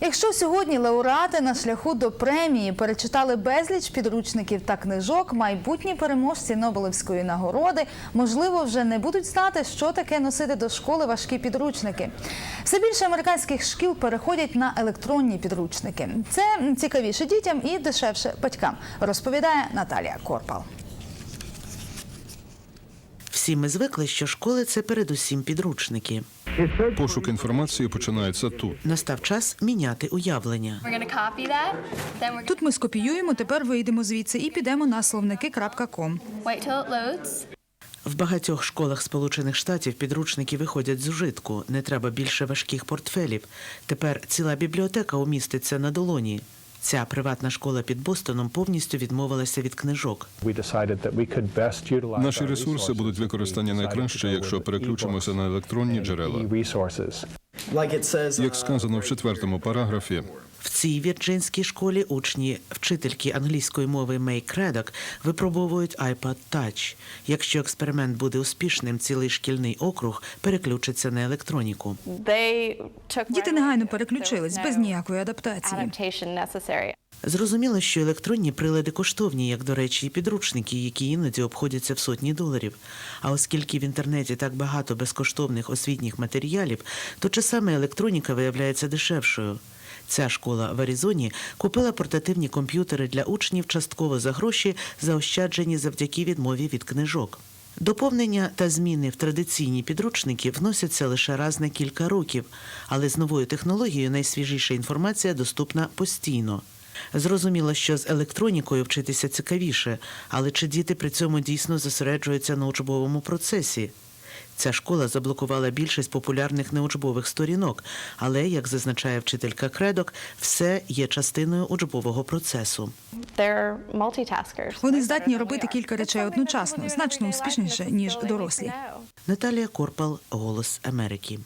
Якщо сьогодні лауреати на шляху до премії перечитали безліч підручників та книжок, майбутні переможці Нобелевської нагороди можливо вже не будуть знати, що таке носити до школи важкі підручники. Все більше американських шкіл переходять на електронні підручники. Це цікавіше дітям і дешевше батькам, розповідає Наталія Корпал. Всі ми звикли, що школи це передусім підручники. Пошук інформації починається тут. Настав час міняти уявлення. Тут ми скопіюємо, тепер вийдемо звідси і підемо на словники.ком. В багатьох школах Сполучених Штатів підручники виходять з ужитку. Не треба більше важких портфелів. Тепер ціла бібліотека уміститься на долоні. Ця приватна школа під Бостоном повністю відмовилася від книжок. Наші ресурси будуть використані найкраще, якщо переключимося на електронні джерела. Як сказано в четвертому параграфі, В цій вірджинській школі учні вчительки англійської мови Мей Кредок випробовують iPad Touch. Якщо експеримент буде успішним, цілий шкільний округ переключиться на електроніку. Діти негайно переключились без ніякої адаптації. Зрозуміло, що електронні прилади коштовні, як, до речі, і підручники, які іноді обходяться в сотні доларів. А оскільки в інтернеті так багато безкоштовних освітніх матеріалів, то часами електроніка виявляється дешевшою. Ця школа в Аризоні купила портативні комп'ютери для учнів частково за гроші, заощаджені завдяки відмові від книжок. Доповнення та зміни в традиційні підручники вносяться лише раз на кілька років, але з новою технологією найсвіжіша інформація доступна постійно. Зрозуміло, що з електронікою вчитися цікавіше, але чи діти при цьому дійсно зосереджуються на учбовому процесі? Ця школа заблокувала більшість популярних неучбових сторінок, але, як зазначає вчителька Кредок, все є частиною учбового процесу. Вони здатні робити кілька речей одночасно, значно успішніше ніж дорослі. Наталія Корпал, Голос Америки.